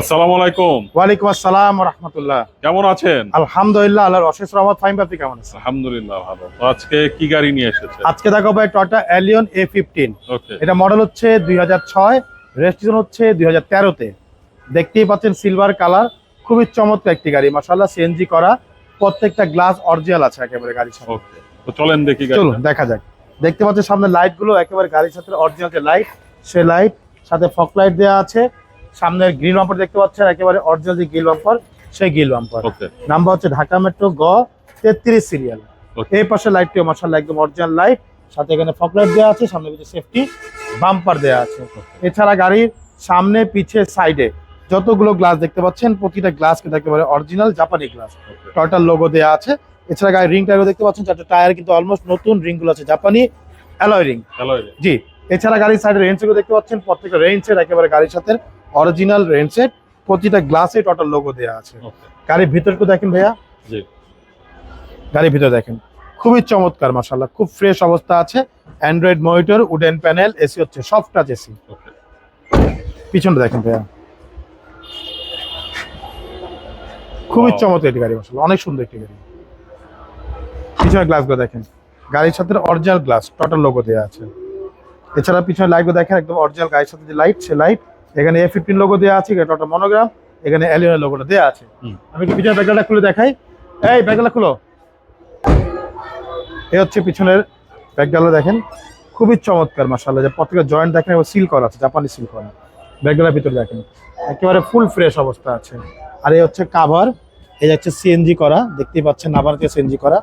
আসসালামু আলাইকুম। ওয়ালাইকুম আসসালাম রহমতুল্লাহ। কেমন আছেন? আলহামদুলিল্লাহ আল্লাহর অশেষ রহমত ফাইম আপনি কেমন আছেন? আলহামদুলিল্লাহ ভালো। আজকে কি গাড়ি নিয়ে এসেছে আজকে দেখাবো টয়টা এলিয়ন এ ফিফটিন এটা মডেল হচ্ছে দুই হাজার ছয় রেজিস্ট্রেশন হচ্ছে দুই হাজার তেরোতে। দেখতেই পাচ্ছেন সিলভার কালার খুবই চমৎকার একটি গাড়ি। মাসাল্লাহ সিএনজি করা প্রত্যেকটা গ্লাস অরিজিনাল আছে একেবারে গাড়ির সাথে। তো চলেন দেখি চলুন দেখা যাক। দেখতে পাচ্ছেন সামনে লাইটগুলো একেবারে গাড়ির সাথে অরিজিনাল যে লাইট সে লাইট সাথে ফক লাইট দেওয়া আছে। সামনের গ্রিল বাম্পার দেখতে পাচ্ছেন একেবারে অরিজিনাল যে গ্রিল বাম্পার সেই গ্রিল বাম্পার। ওকে নাম্বার হচ্ছে ঢাকা মেট্রো গ তেত্রিশ সিরিয়াল. এই পাশে লাইটটিও মার্শাল্লাহ একদম অরিজিনাল লাইট সাথে এখানে ফক লাইট দেওয়া আছে সামনে পিছিয়ে সেফটি বাম্পার দেওয়া আছে। এছাড়া গাড়ির সামনে পিছে সাইডে যতগুলো গ্লাস দেখতে পাচ্ছেন প্রতিটা গ্লাস কিন্তু একেবারে অরিজিনাল জাপানি গ্লাস টয়টার লোগো দেওয়া আছে। এছাড়া গাড়ির রিং টায়ারও দেখতে পাচ্ছেন চারটে টায়ার কিন্তু অলমোস্ট নতুন রিংগুলো আছে জাপানি অ্যালয় রিং জি। এছাড়া গাড়ির সাইডে রেঞ্জগুলো দেখতে পাচ্ছেন প্রত্যেকটা রেঞ্জ সেট একেবারে গাড়ির সাথে অরিজিনাল রেঞ্জ সেট প্রতিটা গ্লাসে টয়টার লোগো দেওয়া আছে। গাড়ির ভিতরটা দেখেন ভাইয়া। জি। গাড়ির ভিতর দেখেন। খুবই চমৎকার মাসাল্লাহ খুব ফ্রেশ অবস্থা আছে। Android monitor wooden panel AC হচ্ছে সফট টাচ এসি। পিছনটা দেখেন ভাইয়া। খুবই চমৎকার একটি গাড়ি মাসাল্লাহ অনেক সুন্দর একটি গাড়ি। পিছনের গ্লাসগুলো দেখেন। গাড়ির সাথে অরিজিনাল গ্লাস টোটাল লোগো দেওয়া আছে। এছাড়া পিছনে লাইটগুলো দেখেন একদম অরিজিনাল গাড়ির সাথে যে লাইট সে লাইট এখানে এ ফিফটিন লোগো দেওয়া আছে এখানে টোটাল মনোগ্রাম এখানে এলিয়নের লোগোটা দেওয়া আছে। আমি একটু পিছনের ব্যাগটা খুলে দেখাই। এই ব্যাগটা খুলো। এ হচ্ছে পিছনের ব্যাগগুলো দেখেন। খুবই চমৎকার মাসাল্লাহ যে প্রত্যেকটা জয়েন্ট দেখেন এবং সিল করা আছে জাপানি সিল করা। ব্যাগগুলোর ভিতরে দেখেন একেবারে ফুল ফ্রেশ অবস্থা আছে। আর এই হচ্ছে কাভার এই হচ্ছে সিএনজি করা দেখতেই পাচ্ছেন নাবার থেকে সিএনজি করা।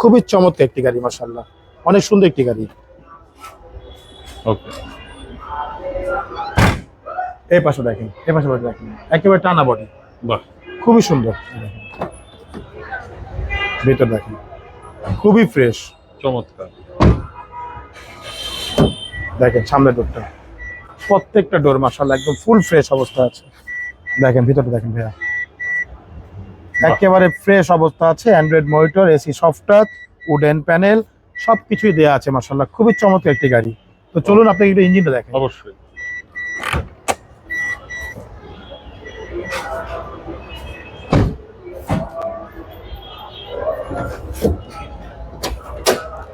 খুবই চমৎকার একটি গাড়ি মাসাল্লাহ অনেক সুন্দর একটি গাড়ি। ওকে এই পাশে দেখেন এই পাশে body দেখেন। একেবারে টানা বডি বাহ। খুবই সুন্দর। ভিতর দেখেন। খুবই ফ্রেশ চমৎকার। দেখেন সামনের ডোরটা প্রত্যেকটা ডোর মাসাল্লাহ একদম ফুল ফ্রেশ অবস্থা আছে। দেখেন ভিতরটা দেখেন ভাইয়া। একেবারে ফ্রেশ অবস্থা আছে। Android monitor AC software wooden panel সব কিছুই দেওয়া আছে মাসাল্লাহ খুবই চমৎকার একটি গাড়ি। তো চলুন আপনি একটু ইঞ্জিনটা দেখেন। অবশ্যই।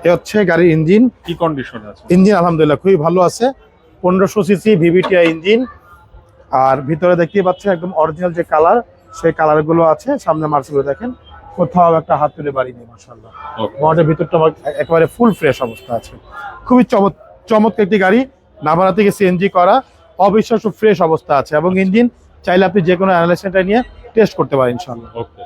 এ হচ্ছে গাড়ির ইঞ্জিন। কি কন্ডিশন আছে? ইঞ্জিন আলহামদুলিল্লাহ খুবই ভালো আছে। পনেরোশো সিসি ভিভিটিআই ইঞ্জিন। আর ভিতরে দেখতেই পাচ্ছেন একদম অরিজিনাল যে কালার সেই কালারগুলো আছে। সামনে মার্সগুলো দেখেন কোথাও একটা হাত তুলে বাড়ি নেই মাসাল্লাহ বডির ভিতরটা একেবারে ফুল ফ্রেশ অবস্থা আছে। খুবই চমৎ চমৎকার একটি গাড়ি নাভারা থেকে সিএনজি করা। অবিশ্বাস্য ফ্রেশ অবস্থা আছে। এবং ইঞ্জিন চাইলে আপনি যে কোনো অ্যানালাইসেন্টার নিয়ে টেস্ট করতে পারেন ইনশাল্লাহ ওকে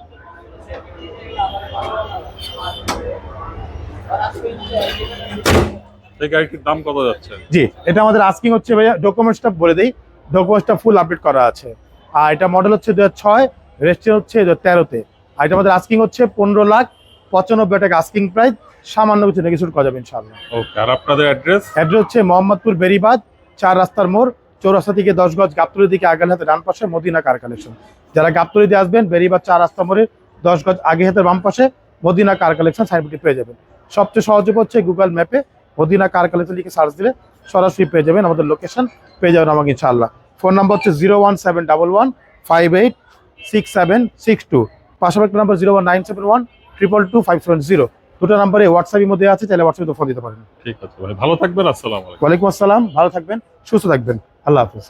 এই গাড়িটির দাম কত যাচ্ছে? জি এটা আমাদের আস্কিং হচ্ছে ভাইয়া ডকুমেন্টসটা বলে দিই। ডকুমেন্টসটা ফুল আপডেট করা আছে। আর এটা মডেল হচ্ছে দু ছয় রেজিস্ট্রেশন হচ্ছে দু তেরোতে। আর এটা আমাদের আস্কিং হচ্ছে পনেরো লাখ পঁচানব্বই টাকা আস্কিং প্রাইস সামান্য কিছু নেগেশন করা যাবে ইনশাল্লাহ ওকে আর আপনাদের অ্যাড্রেস অ্যাড্রেস হচ্ছে মোহাম্মদপুর বেরিবাদ চার রাস্তার মোড় চৌরাস্তা থেকে দশ গজ গাবতলি দিকে আগে হাতে ডান পাশে মদিনা কার কালেকশন। যারা গাবতলিতে আসবেন বেরিবাদ চার রাস্তা মোড়ে দশ গজ আগে হাতে বাম পাশে মদিনা কার কালেকশন সাইনবোর্ডটি পেয়ে যাবেন। সবচেয়ে সহজ হচ্ছে গুগল ম্যাপে মদিনা কার কালেকশন লিখে সার্চ দিলে সরাসরি পেয়ে যাবেন আমাদের লোকেশন পেয়ে যাবেন আমাকে ইনশাআল্লাহ। ফোন নাম্বার হচ্ছে zero one seven double one five eight six seven six two পাশাপাশি number zero one nine seven one triple two five seven zero দুটো নাম্বারে হোয়াটসঅ্যাপের মধ্যে আছে তাহলে হোয়াটসঅ্যাপে ফোন দিতে পারেন। ঠিক আছে ভালো থাকবেন আসসালামু আলাইকুম। ওয়ালাইকুম আসসালাম ভালো থাকবেন সুস্থ থাকবেন। আল্লাহ হাফিজ।